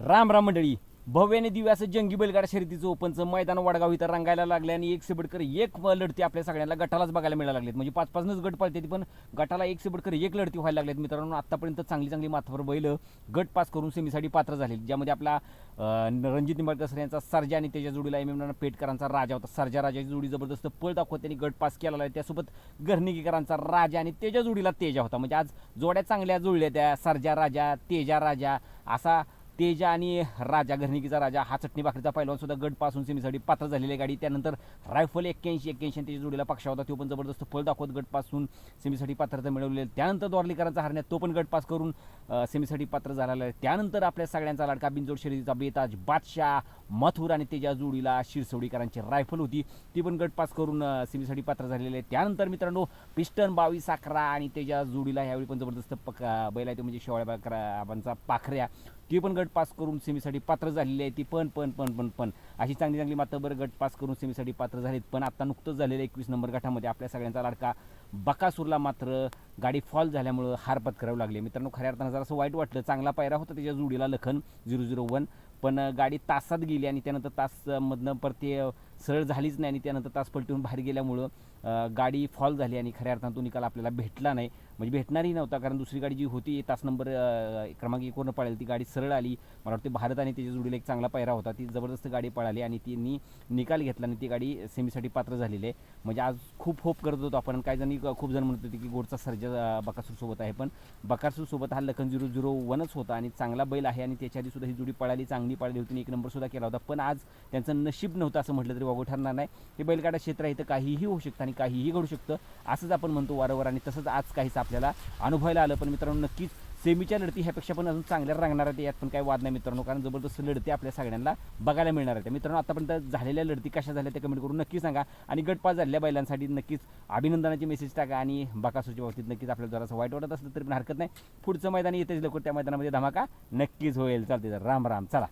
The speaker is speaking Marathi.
राम राम मंडळी. भव्याने दिव्याचं जंगी बैलगाडा शर्यतीचं ओपनचं मैदान वडगाव इथं रंगायला लागले आणि एक सेबडकर एक लढती आपल्या सगळ्यांना गटालाच बघायला मिळायला लागलेत. म्हणजे पाच पाचनच गट पाळते पण गटाला एक सेबडकर एक लढती व्हायला लागलेत मित्रांनो. आतापर्यंत चांगली चांगली माथावर बैल गट पास करून सेमीसाठी पात्र झाले. ज्यामध्ये आपला रणजित निंबाळकर सर यांचा सर्जा आणि त्याच्या जोडीला MM एम एम पेटकरांचा राजा होता. सर्जा राजाची जोडी जबरदस्त पळ दाखवत त्यांनी गट पास केलेला आहे. त्यासोबत घरनिकीकरांचा राजा आणि तेजा जोडीला तेजा होता. म्हणजे आज जोड्या चांगल्या जुळल्या त्या. सर्जा राजा तेजा राजा असा तेजा आणि राजा घरणिकीचा राजा हा चटणी भाकरीचा पैलवान सुद्धा गटपासून सेमीसाठी पात्र झालेली आहे गाडी. त्यानंतर रायफल एक्क्याऐंशी एक्क्याऐंशी त्याच्या जोडीला पक्षा होता. तो पण जबरदस्त फल दाखवत गटपासून सेमीसाठी पात्रता मिळवलेली आहे. त्यानंतर द्वारलीकरांचा हरण्यात तो पण गट पास करून सेमीसाठी पात्र झालेला आहे. त्यानंतर आपल्या सगळ्यांचा लाडका बिनजोड शर्यतीचा बेताज बादशाह मथुर आणि त्याच्या जोडीला शिरसवडीकरांची रायफल होती. ती पण गट पास करून सेमीसाठी पात्र झालेले आहे त्यानंतर मित्रांनो पिस्टन बावीस अकरा आणि त्याच्या जोडीला ह्यावेळी पण जबरदस्त पक बैल आहे म्हणजे शेवाळ्या बाकराबांचा पाखऱ्या. ती पण गट पास करून सेमीसाठी पात्र झालेली आहे. ती पण पण पण पण पण. अशी चांगली चांगली मातबर गट पास करून सेमीसाठी पात्र झालीत. पण आता नुकतंच झालेलं एकवीस नंबर गटामध्ये आपल्या सगळ्यांचा लाडका बकासूरला मात्र गाडी फॉल झाल्यामुळं हार पत्करावी लागली मित्रांनो खऱ्या अर्थानं जरासं वाईट वाटलं. चांगला पायरा होता त्याच्या जोडीला लखन झिरो झिरो वन. पण गाडी तासात गेली आणि त्यानंतर तासमधनं परत ते सरळ झालीच नाही आणि त्यानंतर तास पलटून बाहेर गेल्यामुळं गाडी फॉल झाली आणि खऱ्या अर्थानं तो निकाल आपल्याला भेटला नाही. म्हणजे भेटणारही नव्हता कारण दुसरी गाडी जी होती तास नंबर क्रमांक एकवरनं पळाली. ती गाडी सरळ आली. मला वाटते भारत आणि त्याच्या जोडीला एक चांगला पायरा होता. ती जबरदस्त गाडी पळाली आणि तिने निकाल घेतला आणि ती गाडी सेमीसाठी पात्र झालेली आहे. म्हणजे आज खूप होप करत होतो आपण. काही जणी खूप जण म्हणत होते की गोडचा सर्जा बकासूरसोबत आहे. पण बकासूरसोबत हा लखन झिरो झिरो वनच होता आणि चांगला बैल आहे आणि त्याच्या आधीसुद्धा ही जोडी पळाली चांगली पळाली होती आणि एक नंबरसुद्धा केला होता. पण आज त्यांचं नशीब नव्हतं असं म्हटलं तरी वागू ठरणार नाही. हे बैलगाडा क्षेत्र आहे तर काहीही होऊ शकतं आणि काहीही घडू शकतं असंच आपण म्हणतो वारंवार आणि तसंच आज काहीच आपल्याला अनुभवायला आलं. पण मित्रांनो नक्कीच सेमीच्या लढती ह्यापेक्षा पण अजून चांगल्या रंगणार आहेत यात पण काही वाद नाही मित्रांनो कारण जबरदस्त लढती आपल्या सगळ्यांना बघायला मिळणार आहेत. मित्रांनो आतापर्यंत झालेल्या लढती कशा झाल्या ते कमेंट करून नक्की सांगा. आणि गटपास झालेल्या बैलांसाठी नक्कीच अभिनंदनाचे मेसेज टाका आणि बाकासूरच्या बाबतीत नक्कीच आपल्याला जरासं वाईट वाटत असलं तरी पण हरकत नाही. पुढचं मैदान येतेच लवकर त्या मैदानामध्ये धमाका नक्कीच होईल. चालते तर राम राम. चला.